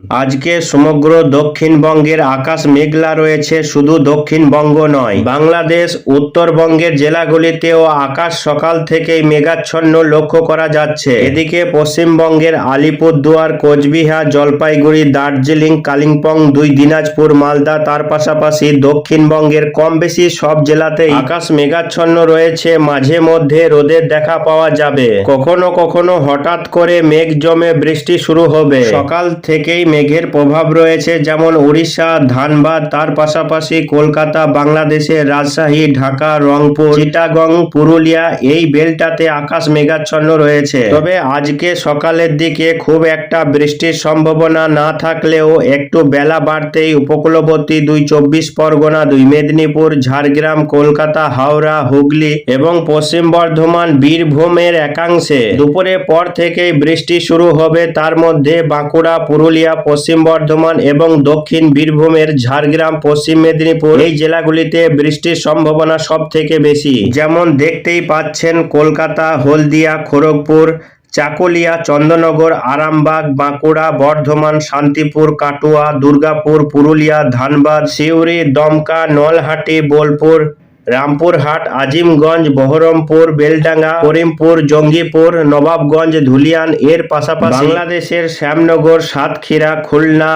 আজকে সমগ্র দক্ষিণবঙ্গের আকাশ মেঘলা রয়েছে, শুধু দক্ষিণবঙ্গ নয়। বাংলাদেশ, উত্তরবঙ্গের জেলাগুলিতেও আকাশ সকাল থেকেই মেঘাচ্ছন্ন লক্ষ্য করা যাচ্ছে। এদিকে পশ্চিমবঙ্গের আলিপুরদুয়ার, কোচবিহার, জলপাইগুড়ি, দার্জিলিং, কালিম্পং, দুই দিনাজপুর, মালদা, তার পাশাপাশি দক্ষিণবঙ্গের কম বেশি সব জেলাতেই আকাশ মেঘাচ্ছন্ন রয়েছে। মাঝে মধ্যে রোদের দেখা পাওয়া যাবে। কখনো কখনো হঠাৎ করে মেঘ জমে বৃষ্টি শুরু হবে। সকাল থেকেই মেঘের প্রভাব রয়েছে, যেমন উড়িষ্যা ধানবাদ, তার পাশাপাশি কলকাতা, বাংলাদেশের রাজশাহী, ঢাকা, রংপুর, চিটাগং, পুরুলিয়া, এই বেলটাতে আকাশ মেঘাচ্ছন্ন রয়েছে। তবে আজকে সকালের দিকে খুব একটা বৃষ্টির সম্ভাবনা না থাকলেও একটু বেলা বাড়তেই উপকূলবর্তী দুই চব্বিশ পরগনা, দুই মেদিনীপুর, ঝাড়গ্রাম, কলকাতা, হাওড়া, হুগলি এবং পশ্চিম বর্ধমান বীরভূমের একাংশে দুপুরে পর থেকেই বৃষ্টি শুরু হবে। তার মধ্যে বাঁকুড়া, পুরুলিয়া পশ্চিম বর্ধমান এবং দক্ষিণ বীরভূমের ঝাড়গ্রাম, পশ্চিম মেদিনীপুর এই জেলাগুলিতে বৃষ্টির সম্ভাবনা সব থেকে বেশি। যেমন দেখতেই পাচ্ছেন কলকাতা, হলদিয়া, খড়গপুর, চাকুলিয়া, চন্দননগর, আরামবাগ, বাঁকুড়া, বর্ধমান, শান্তিপুর, কাটুয়া, দুর্গাপুর, পুরুলিয়া, ধানবাদ, সিউড়ি, দমকা, নলহাটি, বোলপুর রামপুরহাট আজিমগঞ্জ বহরমপুর বেলডাঙ্গা করিমপুর জঙ্গিপুর নবাবগঞ্জ ধুলিয়ান এর পাশাপাশি বাংলাদেশের শ্যামনগর সাতক্ষীরা খুলনা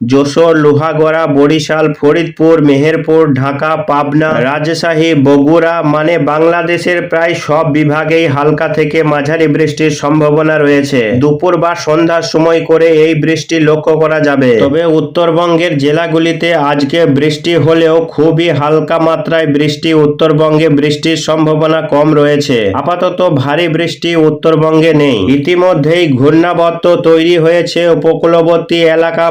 যশোর, লোহাগড়া, বরিশাল, ফরিদপুর, মেহেরপুর, ঢাকা, পাবনা, রাজশাহী, বগুড়া মানে বাংলাদেশের প্রায় সব বিভাগেই হালকা থেকে মাঝারি বৃষ্টির সম্ভাবনা রয়েছে। দুপুর বা সন্ধ্যার সময় করে এই বৃষ্টি লক্ষ্য করা যাবে। তবে উত্তরবঙ্গের জেলাগুলিতে আজকে বৃষ্টি হলেও খুবই হালকা মাত্রায় বৃষ্টি, উত্তরবঙ্গে বৃষ্টির সম্ভাবনা কম রয়েছে। আপাতত ভারী বৃষ্টি উত্তরবঙ্গে নেই। ইতিমধ্যেই ঘূর্ণাবর্ত তৈরি হয়েছে উপকূলবর্তী এলাকা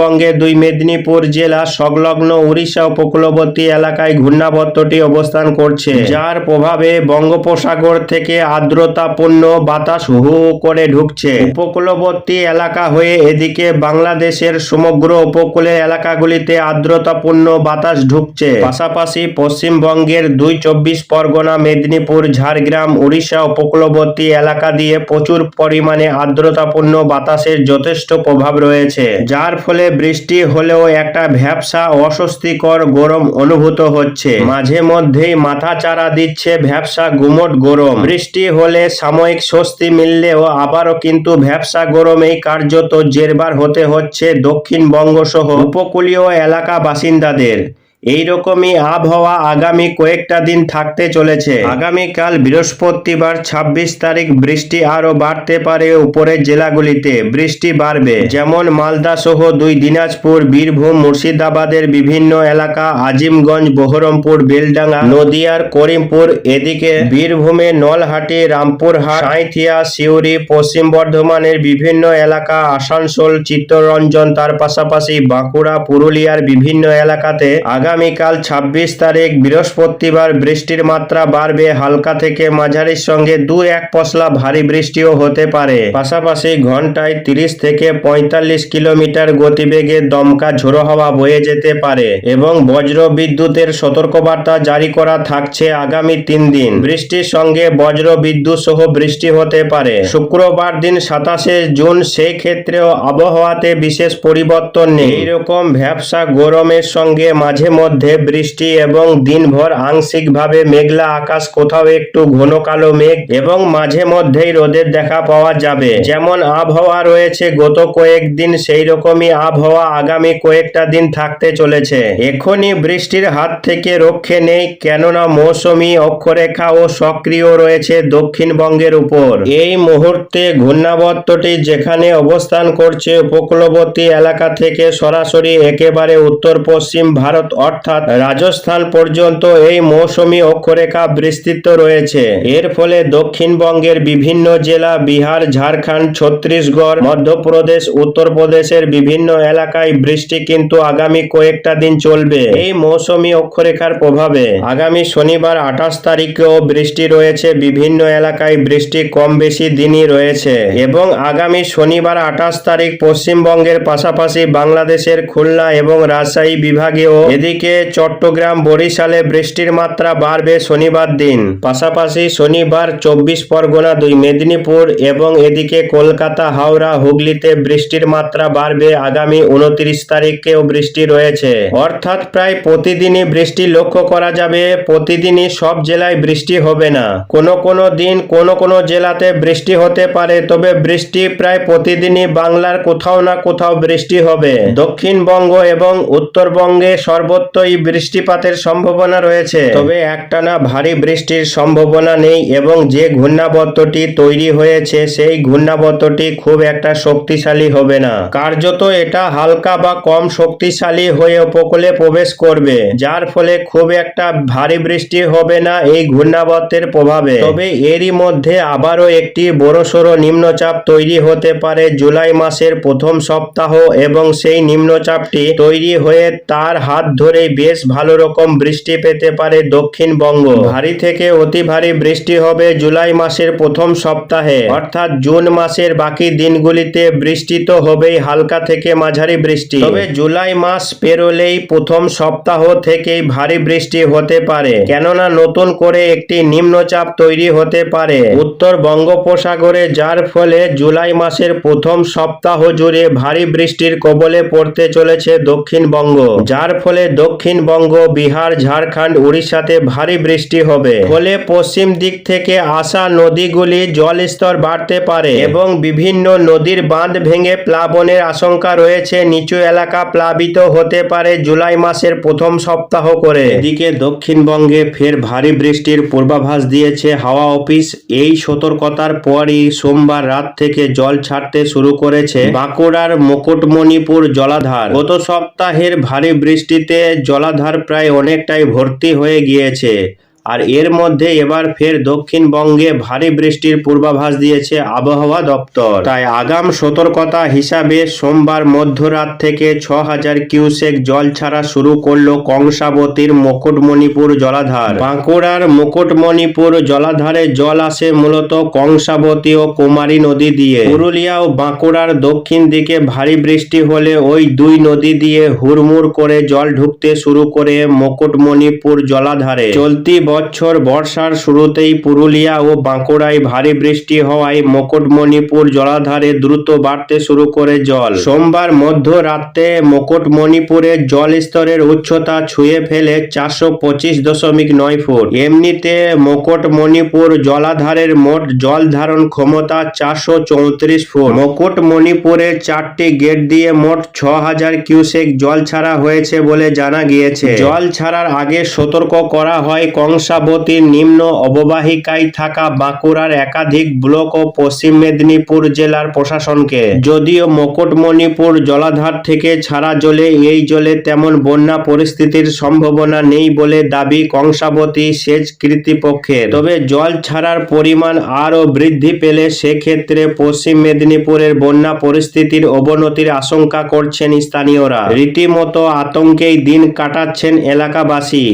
পশ্চিমবঙ্গের দুই মেদিনীপুর জেলা সংলগ্ন উড়িষ্যা উপকূলবর্তী এলাকায় ঘূর্ণাবর্তটি অবস্থান করছে। যার প্রভাবে বঙ্গোপসাগর থেকে আর্দ্রতাপূর্ণ বাতাস হু করে ঢুকছে। উপকূলবর্তী এলাকা হয়ে এদিকে বাংলাদেশের সমগ্র উপকূলের এলাকাগুলিতে আর্দ্রতাপূর্ণ বাতাস ঢুকছে। পাশাপাশি পশ্চিমবঙ্গের দুই চব্বিশ পরগনা, মেদিনীপুর, ঝাড়গ্রাম, উড়িষ্যা উপকূলবর্তী এলাকা দিয়ে প্রচুর পরিমাণে আর্দ্রতাপূর্ণ বাতাসের যথেষ্ট প্রভাব রয়েছে। যার ফলে বৃষ্টি হলেও একটা ভ্যাবসা অস্বস্তিকর গরম অনুভূত হচ্ছে। মাঝে মধ্যেই মাথা চারা দিচ্ছে ভ্যাবসা গুমট গরম। বৃষ্টি হলে সাময়িক স্বস্তি মিললেও আবারও কিন্তু ভ্যাবসা গরমেই কার্যত জেরবার হতে হচ্ছে দক্ষিণবঙ্গ সহ উপকূলীয় এলাকা বাসিন্দাদের। এইরকমই আবহাওয়া আগামী কয়েকটা দিন থাকতে চলেছে। আগামীকাল বৃহস্পতিবার ২৬ তারিখ বৃষ্টি আরও বাড়তে পারে উপরের জেলাগুলিতে। বৃষ্টি বাড়বে। যেমন মালদা সহ দুই দিনাজপুর, বীরভূম, মুর্শিদাবাদের বিভিন্ন এলাকা, আজিমগঞ্জ, বহরমপুর, বেলডাঙ্গা, নদিয়ার করিমপুর, এদিকে বীরভূমে নলহাটি, রামপুরহাট, সাঁইথিয়া, সিউড়ি, পশ্চিম বর্ধমানের বিভিন্ন এলাকা, আসানসোল, চিত্তরঞ্জন, তার পাশাপাশি বাঁকুড়া, পুরুলিয়ার বিভিন্ন এলাকাতে আগামীকাল ২৬ তারিখ বৃহস্পতিবার বৃষ্টির মাত্রা বাড়বে। হালকা থেকে মাঝারির সঙ্গে দু এক পশলা ভারী বৃষ্টিও হতে পারে। পাশাপাশি ঘন্টায় ৩০ থেকে পঁয়তাল্লিশ কিলোমিটার গতিবেগে দমকা ঝোড়ো হাওয়া বয়ে যেতে পারে এবং বজ্র বিদ্যুতের সতর্কবার্তা জারি করা থাকছে আগামী তিন দিন। বৃষ্টির সঙ্গে বজ্র বিদ্যুৎ সহ বৃষ্টি হতে পারে। শুক্রবার দিন সাতাশে জুন সেই ক্ষেত্রেও আবহাওয়াতে বিশেষ পরিবর্তন নেই। এইরকম ভ্যাবসা গরমের সঙ্গে মাঝে মধ্যে বৃষ্টি এবং দিনভর আংশিকভাবে মেঘলা আকাশ, কোথাও একটু ঘন কালো মেঘ এবং মাঝে মধ্যেই রোদের দেখা পাওয়া যাবে। যেমন আবহাওয়া রয়েছে, গত কয়েকদিন সেই রকমই আবহাওয়া আগামী কয়েকটা দিন থাকতে চলেছে। এখনই বৃষ্টির হাত থেকে রক্ষে নেই, কেননা মৌসুমী অক্ষরেখা ও সক্রিয় রয়েছে দক্ষিণবঙ্গের উপর। এই মুহূর্তে ঘূর্ণাবর্তটি যেখানে অবস্থান করছে, উপকূলবর্তী এলাকা থেকে সরাসরি একেবারে উত্তর পশ্চিম ভারত অর্থাৎ রাজস্থান পর্যন্ত এই মৌসুমি অক্ষরেখা বিস্তৃত রয়েছে। এর ফলে দক্ষিণবঙ্গের বিভিন্ন জেলা, বিহার, ঝাড়খণ্ড, ছত্তিশগড়, মধ্যপ্রদেশ, উত্তরপ্রদেশের বিভিন্ন এলাকায় বৃষ্টি কিন্তু আগামী কয়েকটা দিন চলবে। এই মৌসুমী অক্ষরেখার প্রভাবে আগামী শনিবার আঠাশ তারিখেও বৃষ্টি রয়েছে, বিভিন্ন এলাকায় বৃষ্টি কম বেশি দিনই রয়েছে এবং আগামী শনিবার আঠাশ তারিখ পশ্চিমবঙ্গের পাশাপাশি বাংলাদেশের খুলনা এবং রাজশাহী বিভাগেও এদিকে অন্যদিকে চট্টগ্রাম, বরিশালে বৃষ্টির মাত্রা বাড়বে শনিবার দিন। পাশাপাশি শনিবার চব্বিশ পরগনা, দুই মেদিনীপুর এবং এদিকে কলকাতা, হাওড়া, হুগলিতে বৃষ্টির মাত্রা বাড়বে। আগামী উনত্রিশ তারিখেও বৃষ্টি রয়েছে। অর্থাৎ প্রায় প্রতিদিনই বৃষ্টি লক্ষ্য করা যাবে। প্রতিদিনই সব জেলায় বৃষ্টি হবে না। কোনো কোনো দিন কোনো কোনো জেলাতে বৃষ্টি হতে পারে, তবে বৃষ্টি প্রায় প্রতিদিনই বাংলার কোথাও না কোথাও বৃষ্টি হবে। দক্ষিণবঙ্গ এবং উত্তরবঙ্গে সর্বত্রই বৃষ্টিপাতের সম্ভাবনা রয়েছে। তবে একটানা ভারী বৃষ্টির সম্ভাবনা নেই এবং যে ঘূর্ণাবর্তটি তৈরি হয়েছে, সেই ঘূর্ণাবর্তটি খুব একটা শক্তিশালী হবে না। কার্যত এটা হালকা বা কম শক্তিশালী হয়ে উপকূলে প্রবেশ করবে, যার ফলে খুব একটা ভারী বৃষ্টি হবে না এই ঘূর্ণাবর্তের প্রভাবে। তবে এরই মধ্যে আবারও একটি বড়সড় নিম্নচাপ তৈরি হতে পারে জুলাই মাসের প্রথম সপ্তাহ এবং সেই নিম্নচাপটি তৈরি হয়ে তার হাত ধরেই বেশ ভালো রকম বৃষ্টি পেতে পারে দক্ষিণবঙ্গ। ভারী থেকে অতি ভারী বৃষ্টি হবে জুলাই মাসের প্রথম সপ্তাহে। অর্থাৎ জুন মাসের বাকি দিনগুলিতে বৃষ্টি তো হবেই, হালকা থেকে মাঝারি বৃষ্টি। তবে জুলাই মাস পেরোলেই প্রথম সপ্তাহ থেকেই ভারী বৃষ্টি হতে পারে। কেননা নতুন করে একটি নিম্নচাপ তৈরি হতে পারে। উত্তর বঙ্গোপসাগরে, যার ফলে জুলাই মাসের প্রথম সপ্তাহ জুড়ে ভারী বৃষ্টির কবলে পড়তে চলেছে দক্ষিণবঙ্গ। যার ফলে দক্ষিণবঙ্গ, বিহার, ঝাড়খণ্ড, উড়িষ্যাতে ভারী বৃষ্টি হবে। ফলে পশ্চিম দিক থেকে আসা নদীগুলি জলস্তর বাড়তে পারে এবং বিভিন্ন নদীর বাঁধ ভেঙে প্লাবনের আশঙ্কা রয়েছে। নিচু এলাকা প্লাবিত হতে পারে জুলাই মাসের প্রথম সপ্তাহ করে। এদিকে দক্ষিণবঙ্গে ফের ভারী বৃষ্টির পূর্বাভাস দিয়েছে হাওয়া অফিস। এই সতর্কতার পরই সোমবার রাত থেকে জল ছাড়তে শুরু করেছে বাঁকুড়ার মুকুটমণিপুর জলাধার। গত সপ্তাহের ভারী বৃষ্টিতে জলাধার প্রায় অনেকটাই ভর্তি হয়ে গিয়েছে। আর এর মধ্যে এবার ফের দক্ষিণবঙ্গে ভারী বৃষ্টির পূর্বাভাস দিয়েছে আবহাওয়া দপ্তর। তাই আগাম সতর্কতা হিসাবে সোমবার মধ্যরাত থেকে ছ হাজার কিউসেক জল ছাড়া শুরু করল কংসাবতীর মুকুটমণিপুর জলাধার। বাঁকুড়ার মুকুটমণিপুর জলাধারে জল আসে মূলত কংসাবতী ও কুমারী নদী দিয়ে। পুরুলিয়া ও বাঁকুড়ার দক্ষিণ দিকে ভারী বৃষ্টি হলে ওই দুই নদী দিয়ে হুড়মুড় করে জল ঢুকতে শুরু করে মুকুটমণিপুর জলাধারে। চলতি বছর বর্ষার শুরুতেই পুরুলিয়া ও বাঁকুড়ায় ভারী বৃষ্টি হওয়ায় মুকুটমণিপুর জলাধারে দ্রুত বাড়তে শুরু করে জল। সোমবার মধ্যরাতে মুকুটমণিপুরের জল স্তরের উচ্চতা ছুঁয়ে ফেলে চারশো পঁচিশ দশমিক নয় ফুট। এমনিতে মুকুটমণিপুর জলাধারের মোট জল ধারণ ক্ষমতা চারশো চৌত্রিশ ফুট। মুকুটমণিপুরের চারটি গেট দিয়ে মোট ছ হাজার কিউসেক জল ছাড়া হয়েছে বলে জানা গিয়েছে। জল ছাড়ার আগে সতর্ক করা হয় কংসাবতীর নিম্ন অববাহিকায় থাকা বাঁকুড়ার একাধিক ব্লক ও পশ্চিম মেদিনীপুর জেলার প্রশাসনকে। যদিও মুকুটমণিপুর জলাধার থেকে ছাড়া জলে, এই জলে তেমন বন্যা পরিস্থিতির সম্ভাবনা নেই বলে দাবি কংসাবতী সেচ কর্তৃপক্ষের তবে জল ছাড়ার পরিমাণ আরও বৃদ্ধি পেলে সেক্ষেত্রে পশ্চিম মেদিনীপুরের বন্যা পরিস্থিতির অবনতির আশঙ্কা করছেন স্থানীয়রা। রীতিমতো আতঙ্কেই দিন কাটাচ্ছেন এলাকাবাসী।